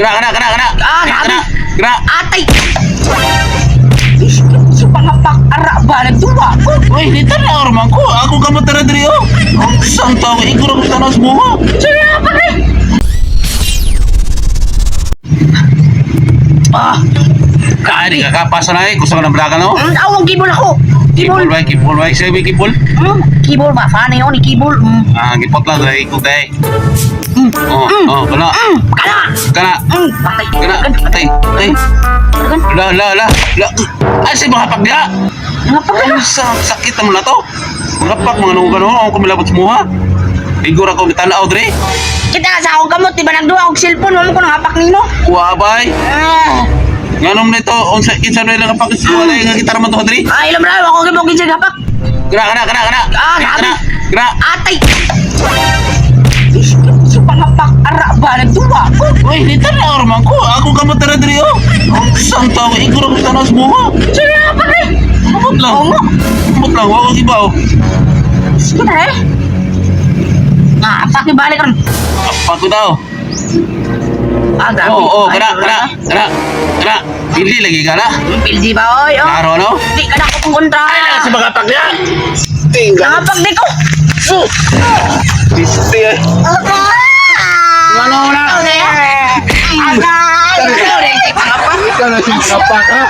Kena, kena, kena, kena. Ah, Kena, kena. Atay! Ish, sa pangapak ara ba nagduwa ko? Uy, di tanaw raman ko. Ako kamot tara diri oh. Ang isang tao, iguro ko tanaw sa bunga. Sige na pa rin! Ah, kaani ka kapasa na eh. Gusto ka ng blaga no? Ang awang kibol ako! Kibol Kibol! ba? Kibol ba? Sabi kibol? Hmm, kibol ba? Paano yun? Kibol? Hmm. Ah, gipot lang dahil ikot dahil. Hmm. Oh, oh, kana. Hmm. Kana! Kana. Atay. Atay. La, la, la. La. Ay, si mga pagya. Nga pa Ay, sa sakit naman na to. Mga pak, mga nung gano'n. Ako kumilabot sa muha. Igor ako tanaw dre. Kita nga sa akong gamot, di ba nagduwa og cellphone, mo ko nangapak nimo? Kuwabay. Ah, Nganom nito, unsa kinsa na lang kapag wala yung gitar man to dre. ay, ilam na, ako gibog sa gapak. Gra, gra, gra, gra. Ah, Gra, gra. Atay! Uy, di tanaw raman ko. Ako kamot tara dre oh. Ang isang tao, igor ako tanaw sa muha. Sige na pa rin! Kamot lang. Nga. Kamot lang, wako ibaw. Sige na eh. Ah, apak ni balik ron. Apa ko daw? Ah. Oo, oh, Ay, kana, kana, kana, kana. Hindi lagi ka na. Pildi ba, oy? Oh. Klaro, no? Di ka na ako pong kontra. Ay, lang si mga pagya. Tinggal. Nangapak di ko. Pisti eh. Ano na? Agay! Sorry, si pangapak. Ikaw na si Papa ka.